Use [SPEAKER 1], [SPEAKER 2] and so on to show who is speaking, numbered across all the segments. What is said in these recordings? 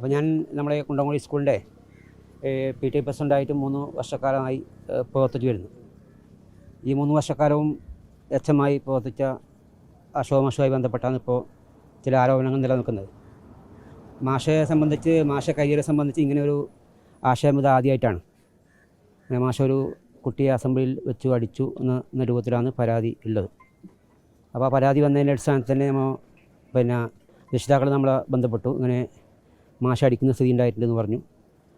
[SPEAKER 1] അപ്പോൾ ഞാൻ നമ്മുടെ കുണ്ടംകുളി സ്കൂളിന്റെ പി ടി പ്രസിഡന്റായിട്ട് മൂന്ന് വർഷക്കാലമായി പ്രവർത്തിച്ചു വരുന്നു. ഈ മൂന്ന് വർഷക്കാലവും എച്ച് എം ആയി പ്രവർത്തിച്ച അശോക് മാഷുമായി ബന്ധപ്പെട്ടാണ് ഇപ്പോൾ ചില ആരോപണങ്ങൾ നിലനിൽക്കുന്നത്. മാഷയെ സംബന്ധിച്ച് മാഷ കരിയറെ സംബന്ധിച്ച് ഇങ്ങനെ ഒരു ആശയം ഇത് ആദ്യമായിട്ടാണ്. അങ്ങനെ മാഷ ഒരു കുട്ടിയെ അസംബ്ലിയിൽ വെച്ചു അടിച്ചു എന്ന എന്ന രൂപത്തിലാണ് പരാതി ഉള്ളത്. അപ്പോൾ ആ പരാതി വന്നതിന്റെ അടിസ്ഥാനത്തിൽ തന്നെ നമ്മൾ പിന്നെ രക്ഷിതാക്കൾ നമ്മളെ ബന്ധപ്പെട്ടു. ഇങ്ങനെ മാഷ അടിക്കുന്ന സ്ഥിതി ഉണ്ടായിട്ടുണ്ടെന്ന് പറഞ്ഞു.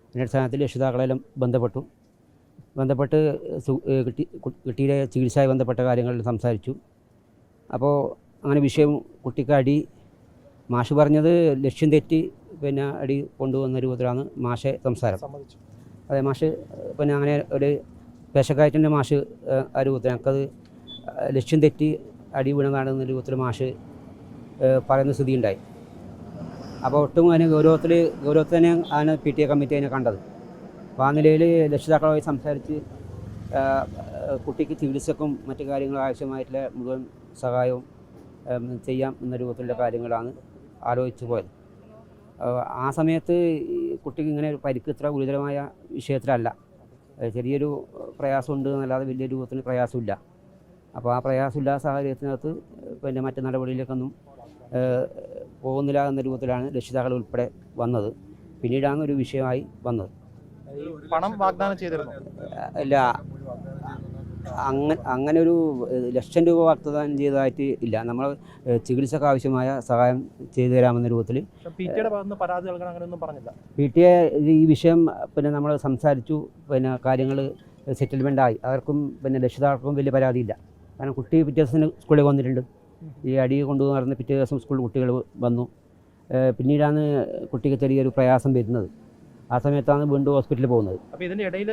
[SPEAKER 1] അതിന്റെ അടിസ്ഥാനത്തിൽ രക്ഷിതാക്കളെല്ലാം ബന്ധപ്പെട്ടു. ബന്ധപ്പെട്ട് കിട്ടി കുട്ടിയുടെ ചികിത്സയുമായി ബന്ധപ്പെട്ട കാര്യങ്ങളിൽ സംസാരിച്ചു. അപ്പോൾ അങ്ങനെ വിഷയം കുട്ടിക്ക് അടി മാഷ് പറഞ്ഞത് ലക്ഷ്യം തെറ്റി പിന്നെ അടി കൊണ്ടുവന്ന രൂപത്തിലാണ് മാഷെ സംസാരം. അതെ മാഷ് പിന്നെ അങ്ങനെ ഒരു പേശക്കായറ്റിന്റെ മാഷ് ആ രൂപത്തിൽ ഞങ്ങൾക്കത് ലക്ഷ്യം തെറ്റി അടി വീണതാണെന്ന രൂപത്തിൽ മാഷ് പറയുന്ന സ്ഥിതി ഉണ്ടായി. അപ്പോൾ ഒട്ടും അതിന് ഗൗരവത്തിൽ ഗൗരവത്തിൽ തന്നെ ആണ് പി ടി എ കമ്മിറ്റി അതിനെ കണ്ടത്. അപ്പോൾ ആ നിലയിൽ രക്ഷിതാക്കളുമായി സംസാരിച്ച് കുട്ടിക്ക് ചികിത്സക്കും മറ്റു കാര്യങ്ങളും ആവശ്യമായിട്ടുള്ള മുഴുവൻ സഹായവും ചെയ്യാം എന്ന രൂപത്തിലുള്ള കാര്യങ്ങളാണ് ആലോചിച്ചു പോയത്. ആ സമയത്ത് കുട്ടിക്ക് ഇങ്ങനെ ഒരു പരിക്ക് ഇത്ര ഗുരുതരമായ വിഷയത്തിലല്ല. ചെറിയൊരു പ്രയാസമുണ്ട് എന്നല്ലാതെ വലിയ രൂപത്തിന് പ്രയാസമില്ല. അപ്പോൾ ആ പ്രയാസമില്ലാത്ത സാഹചര്യത്തിനകത്ത് പിന്നെ മറ്റു നടപടിയിലേക്കൊന്നും പോകുന്നില്ല എന്ന രൂപത്തിലാണ് രക്ഷിതാക്കൾ ഉൾപ്പെടെ വന്നത്. പിന്നീടാണ് ഒരു വിഷയമായി വന്നത്.
[SPEAKER 2] പണം വാഗ്ദാനം ചെയ്തിരുന്നു?
[SPEAKER 1] ഇല്ല. അങ്ങനെ അങ്ങനെ ഒരു ലക്ഷം രൂപ വാഗ്ദാനം ചെയ്തതായിട്ട് ഇല്ല. നമ്മൾ ചികിത്സക്ക് ആവശ്യമായ സഹായം ചെയ്തു തരാമെന്ന രൂപത്തിൽ
[SPEAKER 2] പി
[SPEAKER 1] ടി എ ഈ വിഷയം പിന്നെ നമ്മൾ സംസാരിച്ചു. പിന്നെ കാര്യങ്ങൾ സെറ്റിൽമെന്റ് ആയി അവർക്കും പിന്നെ രക്ഷിതാക്കൾക്കും വലിയ പരാതിയില്ല. കാരണം കുട്ടി പിറ്റേ ദിവസം സ്കൂളിൽ വന്നിട്ടുണ്ട്. ഈ അടി കൊണ്ടു നടന്ന് പിറ്റേ ദിവസം സ്കൂളിൽ കുട്ടികൾ വന്നു. പിന്നീടാണ് കുട്ടിക്ക് ചെറിയൊരു പ്രയാസം വരുന്നത്. ആ സമയത്താണ് വീണ്ടും ഹോസ്പിറ്റലിൽ പോകുന്നത്.
[SPEAKER 2] അപ്പോൾ ഇതിന്റെ ഇടയിൽ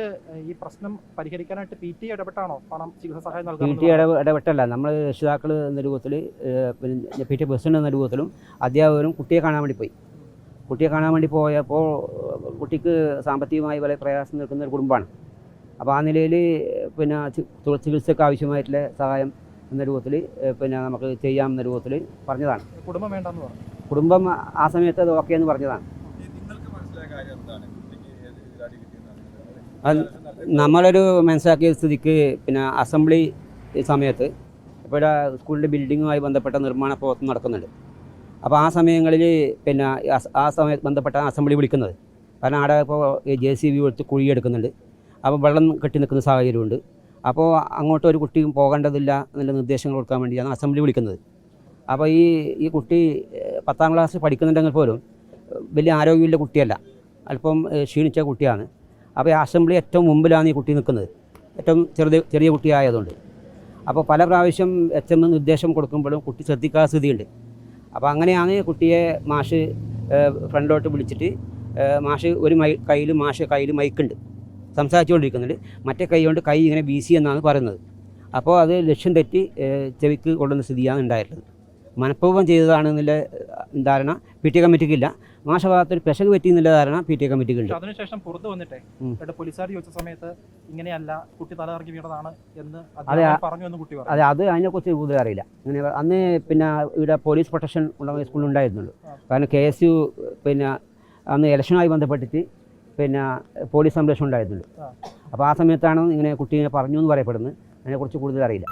[SPEAKER 2] ഈ പ്രശ്നം പരിഹരിക്കാനായിട്ട് പി ടി ഇടപെട്ടാണോ? പണം ചികിത്സാ സഹായം
[SPEAKER 1] പി ടി ഇടപെട്ടല്ല നമ്മൾ രക്ഷിതാക്കൾ എന്ന രൂപത്തിൽ പിന്നെ പി ടി പ്രസിഡന്റ് എന്ന രൂപത്തിലും അധ്യാപകരും കുട്ടിയെ കാണാൻ വേണ്ടി പോയി. കുട്ടിയെ കാണാൻ വേണ്ടി പോയപ്പോൾ കുട്ടിക്ക് സാമ്പത്തികമായി വളരെ പ്രയാസം നിൽക്കുന്ന ഒരു കുടുംബമാണ്. അപ്പോൾ ആ നിലയിൽ പിന്നെ ചികിത്സയ്ക്ക് ആവശ്യമായിട്ടുള്ള സഹായം എന്ന രൂപത്തിൽ പിന്നെ നമുക്ക് ചെയ്യാം എന്ന രൂപത്തിൽ പറഞ്ഞതാണ്.
[SPEAKER 2] കുടുംബം വേണ്ടെന്ന് പറഞ്ഞു.
[SPEAKER 1] കുടുംബം ആ സമയത്ത് അത് ഓക്കെ എന്ന് പറഞ്ഞതാണ് നമ്മളൊരു മനസ്സിലാക്കിയ സ്ഥിതിക്ക് പിന്നെ അസംബ്ലി സമയത്ത് ഇവിടെ സ്കൂളിന്റെ ബിൽഡിങ്ങുമായി ബന്ധപ്പെട്ട നിർമ്മാണ പ്രവർത്തനം നടക്കുന്നുണ്ട്. അപ്പോൾ ആ സമയങ്ങളിൽ പിന്നെ ആ സമയത്ത് ബന്ധപ്പെട്ട അസംബ്ലി വിളിക്കുന്നത്. കാരണം അവിടെ ഇപ്പോൾ ജെ സി ബി എടുത്ത് കുഴിയെടുക്കുന്നുണ്ട്. അപ്പോൾ വെള്ളം കെട്ടി നിൽക്കുന്ന സാഹചര്യമുണ്ട്. അപ്പോൾ അങ്ങോട്ട് ഒരു കുട്ടിയും പോകേണ്ടതില്ല എന്നുള്ള നിർദ്ദേശങ്ങൾ കൊടുക്കാൻ വേണ്ടിയാണ് അസംബ്ലി വിളിക്കുന്നത്. അപ്പോൾ ഈ ഈ കുട്ടി പത്താം ക്ലാസ് പഠിക്കുന്നുണ്ടെങ്കിൽ പോലും വലിയ ആരോഗ്യമില്ല കുട്ടിയല്ല. അല്പം ക്ഷീണിച്ച കുട്ടിയാണ്. അപ്പോൾ ഈ അസംബ്ലി ഏറ്റവും മുമ്പിലാണ് ഈ കുട്ടി നിൽക്കുന്നത്. ഏറ്റവും ചെറിയ ചെറിയ കുട്ടിയായതുകൊണ്ട്. അപ്പോൾ പല പ്രാവശ്യം എച്ച് എം നിർദ്ദേശം കൊടുക്കുമ്പോഴും കുട്ടി ശ്രദ്ധിക്കാത്ത സ്ഥിതിയുണ്ട്. അപ്പോൾ അങ്ങനെയാണ് കുട്ടിയെ മാഷ് ഫ്രണ്ടിലോട്ട് വിളിച്ചിട്ട് മാഷ് ഒരു മൈ കയ്യിൽ മാഷ് കയ്യിൽ മൈക്കുണ്ട്. സംസാരിച്ചുകൊണ്ടിരിക്കുന്നുണ്ട്. മറ്റേ കൈ കൊണ്ട് കൈ ഇങ്ങനെ വീശി എന്നാണ് പറയുന്നത്. അപ്പോൾ അത് ലക്ഷ്യം തെറ്റി ചെവിക്ക് കൊള്ളുന്ന സ്ഥിതിയാണ് ഉണ്ടായിട്ടുള്ളത്. മനഃപൂർവം ചെയ്തതാണെന്നുള്ള ധാരണ പി ടി കമ്മിറ്റിക്കില്ല. മാഷഭാഗത്ത് ഒരു പെശക് പറ്റി എന്നുള്ള ധാരണ പി ടി കമ്മിറ്റിക്കുണ്ട്
[SPEAKER 2] ഉണ്ട് അതിനുശേഷം പുറത്ത് വന്നിട്ടേ പോലീസുകാർ ചോദിച്ച സമയത്ത് ഇങ്ങനെയല്ല കുട്ടി തലകറങ്ങി വീണതാണ് എന്ന്
[SPEAKER 1] അതെ,
[SPEAKER 2] പറഞ്ഞു എന്ന് കുട്ടി
[SPEAKER 1] അതെ അത് അതിനെക്കുറിച്ച് കൂടുതൽ അറിയില്ല. അങ്ങനെ അന്ന് പിന്നെ ഇവിടെ പോലീസ് പ്രൊട്ടക്ഷൻ ഉള്ള സ്കൂളിൽ ഉണ്ടായിരുന്നുള്ളൂ. കാരണം കെ എസ് യു പിന്നെ അന്ന് ഇലക്ഷനുമായി ബന്ധപ്പെട്ടിട്ട് പിന്നെ പോലീസ് സംരക്ഷണം ഉണ്ടായിരുന്നുള്ളൂ അപ്പോൾ ആ സമയത്താണ് ഇങ്ങനെ കുട്ടീനെ പറഞ്ഞു എന്ന് പറയപ്പെടുന്നത്. അതിനെക്കുറിച്ച് കൂടുതൽ അറിയില്ല